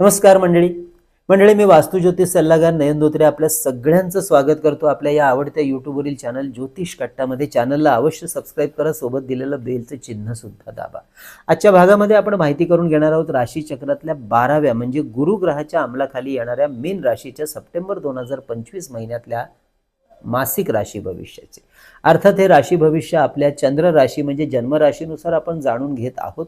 नमस्कार मंडळी. मंडळी मी वास्तू ज्योतिष सल्लागार नयन धोत्रे आपल्या सगळ्यांचं स्वागत करतो आपल्या या आवडत्या यूट्यूबवरील चॅनल ज्योतिष कट्टामध्ये. चॅनलला अवश्य सबस्क्राईब करा सोबत दिलेलं बेलचं चिन्ह सुद्धा दाबा. आजच्या भागामध्ये आपण माहिती करून घेणार आहोत राशी चक्रातल्या बाराव्या म्हणजे गुरुग्रहाच्या अंमलाखाली येणाऱ्या मीन राशीच्या सप्टेंबर दोन हजार पंचवीस महिन्यातल्या मासिक राशी भविष्याचे. अर्थात हे राशी भविष्य आपल्या चंद्र राशी म्हणजे जन्मराशीनुसार आपण जाणून घेत आहोत.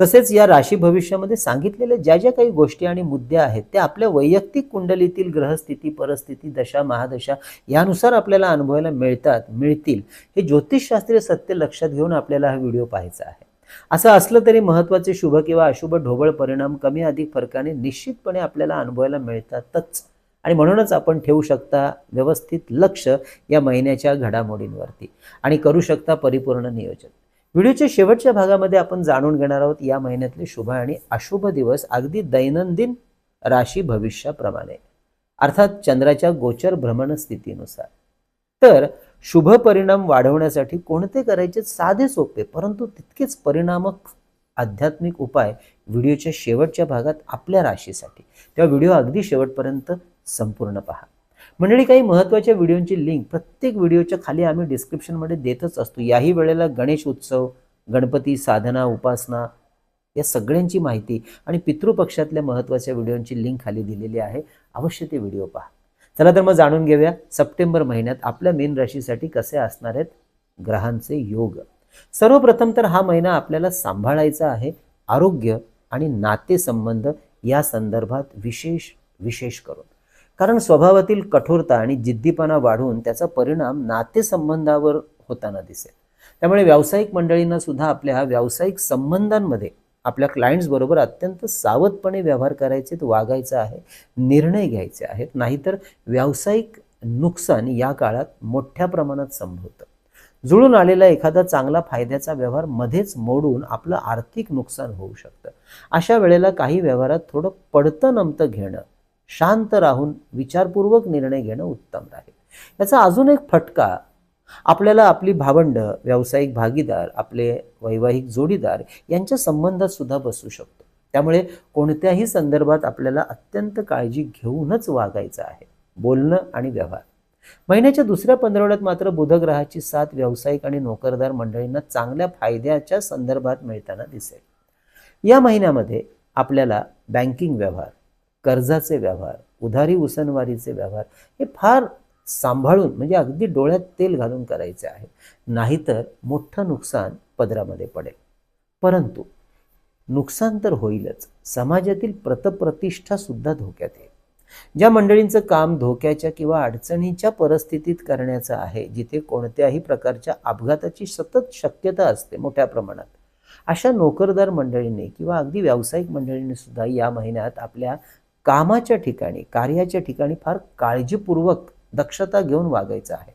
तसेच या राशी भविष्यामध्ये सांगितलेल्या ज्या ज्या काही गोष्टी आणि मुद्दे आहेत त्या आपल्या वैयक्तिक कुंडलीतील ग्रहस्थिती परिस्थिती दशा महादशा यानुसार आपल्याला अनुभवायला मिळतात मिळतील. हे ज्योतिषशास्त्रीय सत्य लक्षात घेऊन आपल्याला हा व्हिडिओ पाहायचा आहे. असं असलं तरी महत्त्वाचे शुभ किंवा अशुभ ढोबळ परिणाम कमी अधिक फरकाने निश्चितपणे आपल्याला अनुभवायला मिळतातच. आणि म्हणूनच आपण ठेवू शकता व्यवस्थित लक्ष या महिन्याच्या घडामोडींवरती. आणि करू शकता परिपूर्ण नियोजन. व्हिडिओच्या शेवटच्या भागामध्ये आपण जाणून घेणार आहोत या महिन्यातले शुभ आणि अशुभ दिवस अगदी दैनंदिन राशी भविष्याप्रमाणे. अर्थात चंद्राच्या गोचर भ्रमण स्थितीनुसार. तर शुभ परिणाम वाढवण्यासाठी कोणते करायचे साधे सोपे परंतु तितकेच परिणामक आध्यात्मिक उपाय व्हिडिओच्या शेवटच्या भागात आपल्या राशीसाठी. तेव्हा व्हिडिओ अगदी शेवटपर्यंत संपूर्ण पहा. मंडळी काही महत्त्वाच्या व्हिडिओंची लिंक प्रत्येक व्हिडिओच्या खाली आम्ही डिस्क्रिप्शनमध्ये देतच असतो. याही वेळेला गणेश उत्सव गणपती साधना उपासना या सगळ्यांची माहिती आणि पितृपक्षातल्या महत्त्वाच्या व्हिडिओंची लिंक खाली दिलेली आहे. अवश्य ते व्हिडिओ पहा. चला तर मग जाणून घेऊया सप्टेंबर महिन्यात आपल्या मेन राशीसाठी कसे असणार आहेत ग्रहांचे योग. सर्वप्रथम तर हा महिना आपल्याला सांभाळायचा आहे. आरोग्य आणि नातेसंबंध या संदर्भात विशेष विशेष करून. कारण स्वभावातील कठोरता आणि जिद्दीपणा वाढून त्याचा परिणाम नातेसंबंधावर होताना दिसेल. त्यामुळे व्यावसायिक मंडळींना सुद्धा आपल्या व्यावसायिक संबंधांमध्ये आपल्या क्लायंट्स बरोबर अत्यंत सावधपणे व्यवहार करायचे वागायचं आहे निर्णय घ्यायचे आहेत. नाहीतर व्यावसायिक नुकसान या काळात मोठ्या प्रमाणात संभवतं. जुळून आलेला एखादा चांगला फायद्याचा व्यवहार मध्येच मोडून आपलं आर्थिक नुकसान होऊ शकतं. अशा वेळेला काही व्यवहारात थोडं पडतं नमतं घेणं शांत राहून विचारपूर्वक निर्णय घेणं उत्तम राहील. याचा अजून एक फटका आपल्याला आपली भावंड व्यावसायिक भागीदार आपले वैवाहिक जोडीदार यांच्या संबंधात सुद्धा बसू शकतो. त्यामुळे कोणत्याही संदर्भात आपल्याला अत्यंत काळजी घेऊनच वागायचं आहे. बोलणं आणि व्यवहार. महिन्याच्या दुसऱ्या पंधरवड्यात मात्र बुधग्रहाची साथ व्यावसायिक आणि नोकरदार मंडळींना चांगल्या फायद्याच्या संदर्भात मिळताना दिसेल. या महिन्यामध्ये आपल्याला बँकिंग व्यवहार कर्जाचे व्यवहार उधारी उसनवारीचे व्यवहार हे फार सांभाळून म्हणजे अगदी डोळ्यात तेल घालून करायचे आहे. नाहीतर मोठं नुकसान पदरामध्ये पडेल. परंतु नुकसान तर होईलच. समाजातील प्रतप्रतिष्ठा सुद्धा धोक्यात येईल. ज्या मंडळींचं काम धोक्याच्या किंवा अडचणीच्या परिस्थितीत करण्याचं आहे जिथे कोणत्याही प्रकारच्या अपघाताची सतत शक्यता असते मोठ्या प्रमाणात अशा नोकरदार मंडळींनी किंवा अगदी व्यावसायिक मंडळींनी सुद्धा या महिन्यात आपल्या कामाच्या ठिकाणी कार्याच्या ठिकाणी फार काळजीपूर्वक दक्षता घेऊन वागायचं आहे.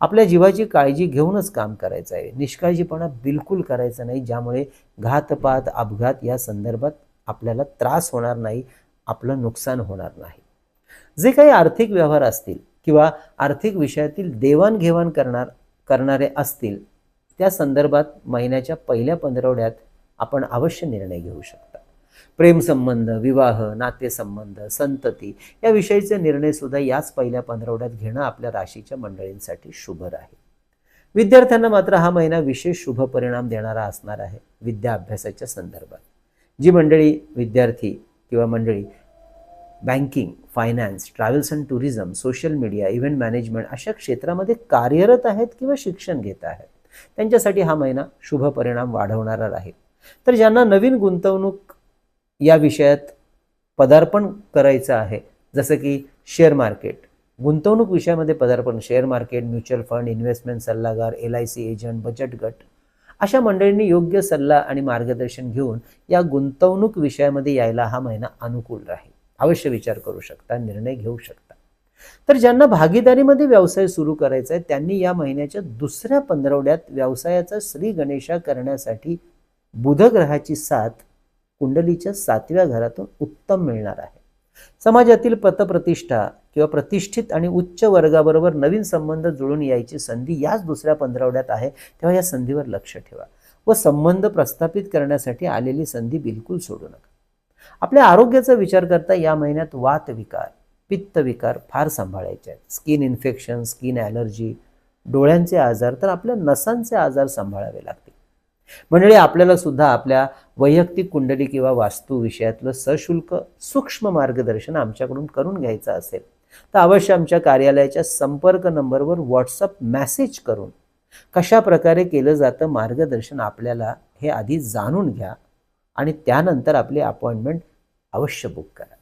आपल्या जीवाची काळजी घेऊनच काम करायचं आहे. निष्काळजीपणा बिलकुल करायचा नाही ज्यामुळे घातपात अपघात या संदर्भात आपल्याला त्रास होणार नाही आपलं नुकसान होणार नाही. जे काही आर्थिक व्यवहार असतील किंवा आर्थिक विषयातील देवाणघेवाण करणार करणारे असतील त्या संदर्भात महिन्याच्या पहिल्या पंधरवड्यात आपण अवश्य निर्णय घेऊ शकतो. प्रेमसंबंध विवाह नातेसंबंध संतती या विषयीचे निर्णय सुद्धा याच पहिल्या पंधरवड्यात घेणं आपल्या राशीच्या मंडळींसाठी शुभ राहील. विद्यार्थ्यांना मात्र हा महिना विशेष शुभ परिणाम देणारा असणार आहे विद्या अभ्यासाच्या संदर्भात. जी मंडळी विद्यार्थी किंवा मंडळी banking finance travels and tourism social media event management अशा क्षेत्रामध्ये कार्यरत आहेत किंवा शिक्षण घेत आहेत त्यांच्यासाठी हा महिना शुभ परिणाम वाढवणारा राहील. तर ज्यांना नवीन गुंतवणूक या विषयात पदार्पण करायचं आहे. जसं की शेअर मार्केट गुंतवणूक विषयामध्ये पदार्पण share market mutual fund investment सल्लागार एल आय सी एजंट बचत गट. अशा मंडळींनी योग्य सल्ला आणि मार्गदर्शन घेऊन या गुंतवणूक विषयामध्ये यायला हा महिना अनुकूल राहील. अवश्य विचार करू शकता निर्णय घेऊ शकता. तर ज्यांना भागीदारीमध्ये व्यवसाय सुरू करायचा आहे त्यांनी या महिन्याच्या दुसऱ्या पंधरवड्यात व्यवसायाचा श्री गणेशा करण्यासाठी बुधग्रहाची साथ कुंडलीच्या सातव्या घरातून उत्तम मिळणार आहे. समाजातील पतप्रतिष्ठा किंवा प्रतिष्ठित आणि उच्च वर्गाबरोबर नवीन संबंध जुळून यायची संधी याच दुसऱ्या पंधरवड्यात आहे तेव्हा या संधीवर लक्ष ठेवा व संबंध प्रस्थापित करण्यासाठी आलेली संधी बिलकुल सोडू नका. आपल्या आरोग्याचा विचार करता या महिन्यात वात विकार पित्त विकार फार सांभाळायचे आहेत. स्किन इन्फेक्शन स्किन ॲलर्जी डोळ्यांचे आजार तर आपल्या नसांचे आजार सांभाळावे लागतील. मंडळी आपल्याला सुद्धा आपल्या वैयक्तिक कुंडली किंवा वास्तू विषयातलं सशुल्क सूक्ष्म मार्गदर्शन आमच्याकडून करून घ्यायचं असेल तर अवश्य आमच्या कार्यालयाच्या संपर्क नंबरवर व्हॉट्सअप मेसेज करून कशा प्रकारे केलं जातं मार्गदर्शन आपल्याला हे आधी जाणून घ्या आणि त्यानंतर आपली अपॉइंटमेंट अवश्य बुक करा.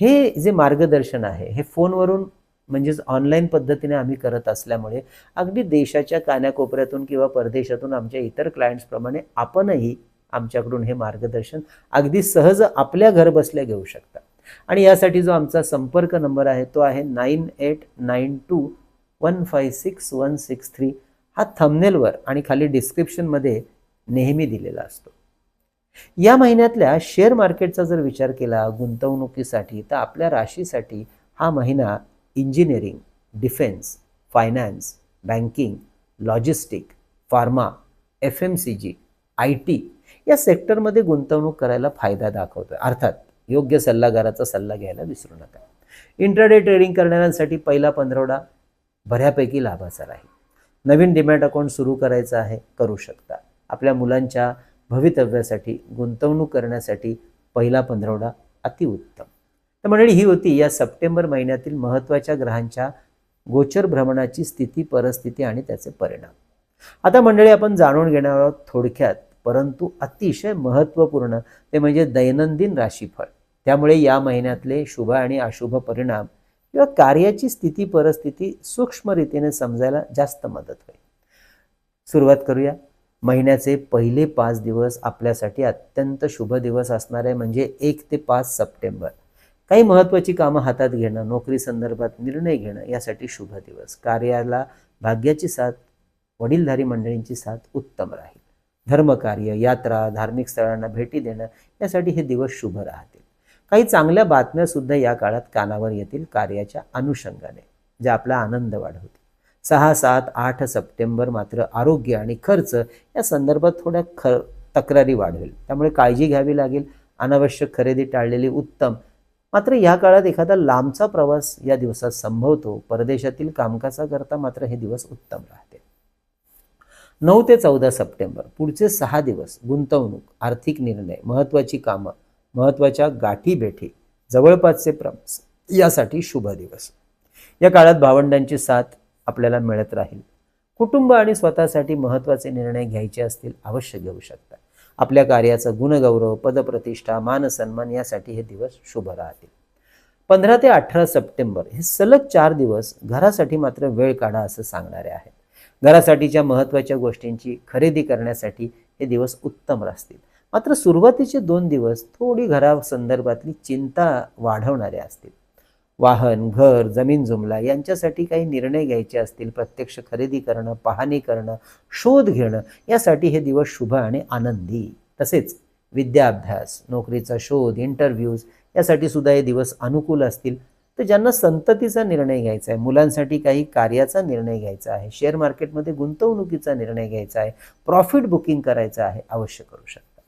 हे जे मार्गदर्शन आहे हे फोनवरून म्हणजेच ऑनलाईन पद्धतीने आम्ही करत असल्यामुळे अगदी देशाच्या कानाकोपऱ्यातून किंवा परदेशातून आमच्या इतर क्लायंट्सप्रमाणे आपणही आमच्याकडून हे मार्गदर्शन अगदी सहज आपल्या घर बसल्या घेऊ शकता आणि यासाठी जो आमचा संपर्क नंबर आहे तो आहे nine eight nine two one five six one six three. हा थंबनेलवर आणि खाली डिस्क्रिप्शनमध्ये नेहमी दिलेला असतो. या महिन्यातल्या शेअर मार्केटचा जर विचार केला गुंतवणुकीसाठी तर आपल्या राशीसाठी हा महिना engineering defence finance banking logistic pharma F M C G I T या सेक्टरमध्ये गुंतवणूक करायला फायदा दाखवतोय. अर्थात योग्य सल्लागाराचा सल्ला घ्यायला विसरू नका. इंटरडे ट्रेडिंग करणाऱ्यांसाठी पहिला पंधरवडा बऱ्यापैकी लाभाचा राहील. नवीन डिमॅट अकाउंट सुरू करायचं आहे करू शकता. आपल्या मुलांच्या भवितव्यासाठी गुंतवणूक करण्यासाठी पहिला पंधरवडा अतिउत्तम. तर मंडळी ही होती या सप्टेंबर महिन्यातील महत्त्वाच्या ग्रहांच्या गोचर भ्रमणाची स्थिती परिस्थिती आणि त्याचे परिणाम. आता मंडळी आपण जाणून घेणार आहोत थोडक्यात परंतु अतिशय महत्त्वपूर्ण. ते म्हणजे दैनंदिन राशीफळ. त्यामुळे या महिन्यातले शुभ आणि अशुभ परिणाम किंवा कार्याची स्थिती परिस्थिती सूक्ष्मरीतीने समजायला जास्त मदत होईल. सुरुवात करूया. महिन्याचे पहिले पाच दिवस आपल्यासाठी अत्यंत शुभ दिवस असणार आहे म्हणजे एक ते पाच सप्टेंबर. काही महत्त्वाची कामं हातात घेणं नोकरी संदर्भात निर्णय घेणं यासाठी शुभ दिवस. कार्याला भाग्याची साथ वडीलधारी मंडळींची साथ उत्तम राहील. धर्मकार्य यात्रा धार्मिक स्थळांना भेटी देणं यासाठी हे दिवस शुभ राहतील. काही चांगल्या बातम्या सुद्धा या काळात कानावर येतील कार्याच्या अनुषंगाने जे आपला आनंद वाढवतील. सहा सात आठ सप्टेंबर मात्र आरोग्य आणि खर्च या संदर्भात थोड्या ख तक्रारी वाढवेल. त्यामुळे काळजी घ्यावी लागेल. अनावश्यक खरेदी टाळलेली उत्तम. मात्र या काळात एखादा लांबचा प्रवास या दिवसात संभवतो. परदेशातील कामकाजाकरता मात्र हे दिवस उत्तम राहते नऊ ते चौदा सप्टेंबर पुढचे सहा दिवस गुंतवणूक आर्थिक निर्णय महत्त्वाची कामं महत्त्वाच्या गाठीभेटी जवळपासचे प्रवास यासाठी शुभ दिवस. या काळात भावंडांची साथ आपल्याला मिळत राहील. कुटुंब आणि स्वतःसाठी महत्त्वाचे निर्णय घ्यायचे असतील अवश्य घेऊ शकता. आपल्या कार्याचा गुणगौरव पदप्रतिष्ठा मानसन्मान यासाठी हे दिवस शुभ राहतील. पंधरा ते अठरा सप्टेंबर हे सलग चार दिवस घरासाठी मात्र वेळ काढा असं सांगणारे आहेत. घरासाठीच्या महत्त्वाच्या गोष्टींची खरेदी करण्यासाठी हे दिवस उत्तम असतील. मात्र सुरुवातीचे दोन दिवस थोडी घरासंदर्भातली चिंता वाढवणारे असतील. वाहन घर जमीन जुमला यांच्यासाठी काही निर्णय घ्यायचे असतील. प्रत्यक्ष खरेदी करणं पाहणी करणं शोध घेणं यासाठी हे दिवस शुभ आणि आनंदी. तसेच विद्याभ्यास नोकरीचा शोध इंटरव्ह्यूज यासाठी सुद्धा हे दिवस अनुकूल असतील. तर ज्यांना संततीचा निर्णय घ्यायचा आहे मुलांसाठी काही कार्याचा निर्णय घ्यायचा आहे शेअर मार्केटमध्ये गुंतवणुकीचा निर्णय घ्यायचा आहे प्रॉफिट बुकिंग करायचं आहे अवश्य करू शकता.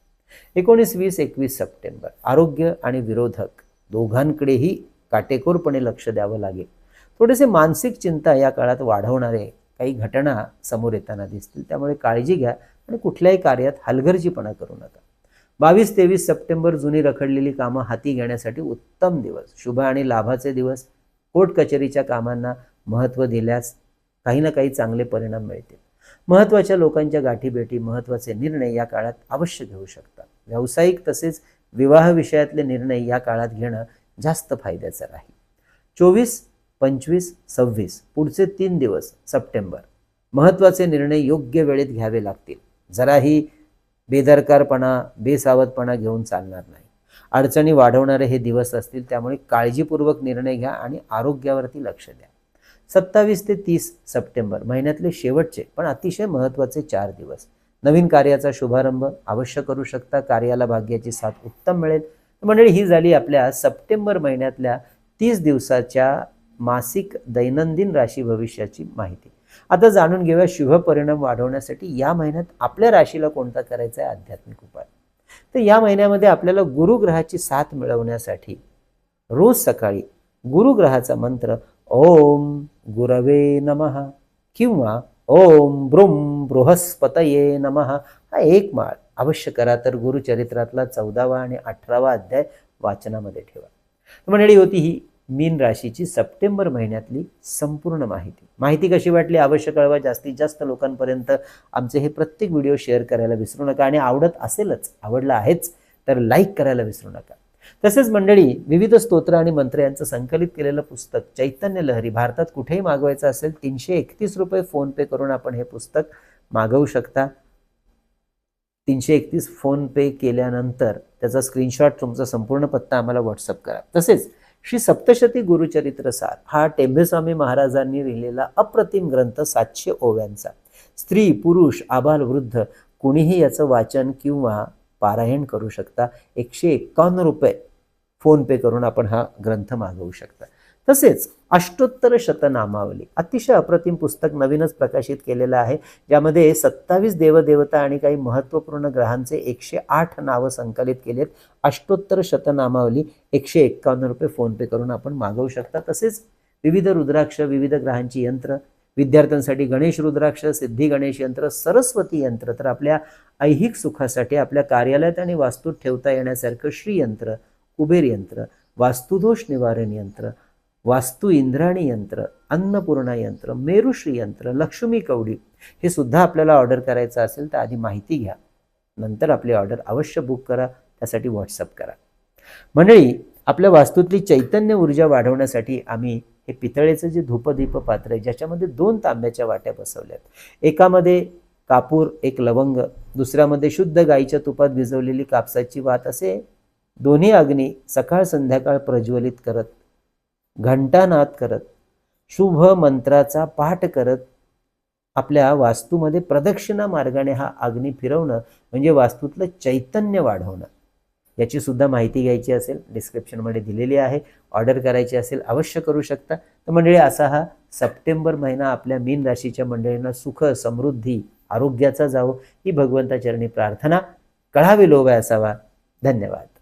एकोणीस वीस एकवीस सप्टेंबर आरोग्य आणि विरोधक दोघांकडेही काटेकोरपणे लक्ष द्यावं लागेल. थोडेसे मानसिक चिंता या काळात वाढवणारे काही घटना समोर येताना दिसतील त्यामुळे काळजी घ्या आणि कुठल्याही कार्यात हलगर्जीपणा करू नका. बावीस तेवीस सप्टेंबर जुनी रखडलेली कामं हाती घेण्यासाठी उत्तम दिवस शुभ आणि लाभाचे दिवस. कोर्ट कचेरीच्या कामांना महत्त्व दिल्यास काही ना काही चांगले परिणाम मिळतील. महत्त्वाच्या लोकांच्या गाठीभेटी महत्त्वाचे निर्णय या काळात अवश्य घेऊ शकतात. व्यावसायिक तसेच विवाह विषयातले निर्णय या काळात घेणं जास्त फायद्याचं राहील. चोवीस पंचवीस सव्वीस पुढचे तीन दिवस सप्टेंबर. महत्त्वाचे निर्णय योग्य वेळेत घ्यावे लागतील. जराही बेदरकारपणा बेसावधपणा घेऊन चालणार नाही. अडचणी वाढवणारे हे दिवस असतील त्यामुळे काळजीपूर्वक निर्णय घ्या आणि आरोग्यावरती लक्ष द्या. सत्तावीस ते तीस सप्टेंबर महिन्यातले शेवटचे पण अतिशय महत्त्वाचे चार दिवस. नवीन कार्याचा शुभारंभ अवश्य करू शकता कार्याला भाग्याची साथ उत्तम मिळेल. मंडळी ही झाली आपल्या सप्टेंबर महिन्यातल्या तीस दिवसाच्या मासिक दैनंदिन राशी भविष्याची माहिती. आता जाणून घेऊया शुभ परिणाम वाढवण्यासाठी या महिन्यात आपल्या राशीला कोणता करायचा आहे आध्यात्मिक उपाय. तर या महिन्यामध्ये आपल्याला गुरुग्रहाची साथ मिळवण्यासाठी रोज सकाळी गुरुग्रहाचा मंत्र ओम गुरवे नमः किंवा ओम ब्रुम बृहस्पतये नमः हा एक माळ अवश्य करा. तर गुरुचरित्रातला चौदावा आणि अठरावा अध्याय वाचनामध्ये ठेवा. मंडळी होती ही मीन राशीची सप्टेंबर महिन्यातली संपूर्ण माहिती. माहिती कशी वाटली? अवश्य कळवा जास्तीत जास्त लोकांपर्यंत आमचे हे प्रत्येक व्हिडिओ शेअर करायला विसरू नका आणि आवडत असेलच आवडला आहेच तर लाईक करायला विसरू नका. तसेच मंडळी विविध स्तोत्र आणि मंत्र यांचं संकलित केलेलं पुस्तक चैतन्य लहरी भारतात कुठेही मागवायचं असेल तीनशे एकतीस रुपये फोन पे करून आपण हे पुस्तक मागवू शकता. तीनशे एकतीस फोन पे केल्यानंतर त्याचा स्क्रीनशॉट तुमचा संपूर्ण पत्ता आम्हाला व्हॉट्सअप करा. तसेच श्री सप्तशती गुरुचरित्रसार हा टेंभेस्वामी महाराजांनी लिहिलेला अप्रतिम ग्रंथ सातशे ओव्यांचा. स्त्री पुरुष आबाल वृद्ध कुणीही याचं वाचन किंवा पारायण करू शकता. एकशे एक्कावन्न रुपये फोनपे करून आपण हा ग्रंथ मागवू शकता. तसेच अष्टोत्तर शतनामावली अतिशय अप्रतिम पुस्तक नवीनच प्रकाशित केलेलं आहे ज्यामध्ये सत्तावीस देवदेवता आणि काही महत्त्वपूर्ण ग्रहांचे एकशे आठ नावं संकलित केलेत अष्टोत्तर शतनामावली एकशे एक्कावन्न रुपये फोनपे करून आपण मागवू शकता. तसेच विविध रुद्राक्ष विविध ग्रहांची यंत्र विद्यार्थ्यांसाठी गणेश रुद्राक्ष सिद्धी गणेश यंत्र सरस्वती यंत्र तर आपल्या ऐहिक सुखासाठी आपल्या कार्यालयात आणि वास्तूत ठेवता येण्यासारखं श्रीयंत्र कुबेर यंत्र वास्तुदोष निवारण यंत्र वास्तू इंद्राणी यंत्र अन्नपूर्णा यंत्र मेरुश्री यंत्र लक्ष्मी कवडी हे सुद्धा आपल्याला ऑर्डर करायचं असेल तर आधी माहिती घ्या. नंतर आपली ऑर्डर अवश्य बुक करा. त्यासाठी व्हॉट्सअप करा. मंडळी आपल्या वास्तूतली चैतन्य ऊर्जा वाढवण्यासाठी आम्ही हे पितळेचं जे धूपदीप पात्र आहे ज्याच्यामध्ये दोन तांब्याच्या वाट्या बसवल्यात. एकामध्ये कापूर एक लवंग दुसऱ्यामध्ये शुद्ध गाईच्या तुपात भिजवलेली कापसाची वात असे दोन्ही अग्नी सकाळ संध्याकाळ प्रज्वलित करत घंटानाद करत शुभ मंत्राचा पाठ करत आपल्या वास्तूमध्ये प्रदक्षिणा मार्गाने हा अग्नी फिरवणं म्हणजे वास्तूतलं चैतन्य वाढवणं. याची सुद्धा माहिती घ्यायची असेल डिस्क्रिप्शनमध्ये दिलेली आहे. ऑर्डर करायची असेल अवश्य करू शकता. तर मंडळी असा हा सप्टेंबर महिना आपल्या मीन राशीच्या मंडळींना सुख समृद्धी आरोग्याचा जावो ही भगवंताचरणी प्रार्थना कळावी लोभ असावा. धन्यवाद.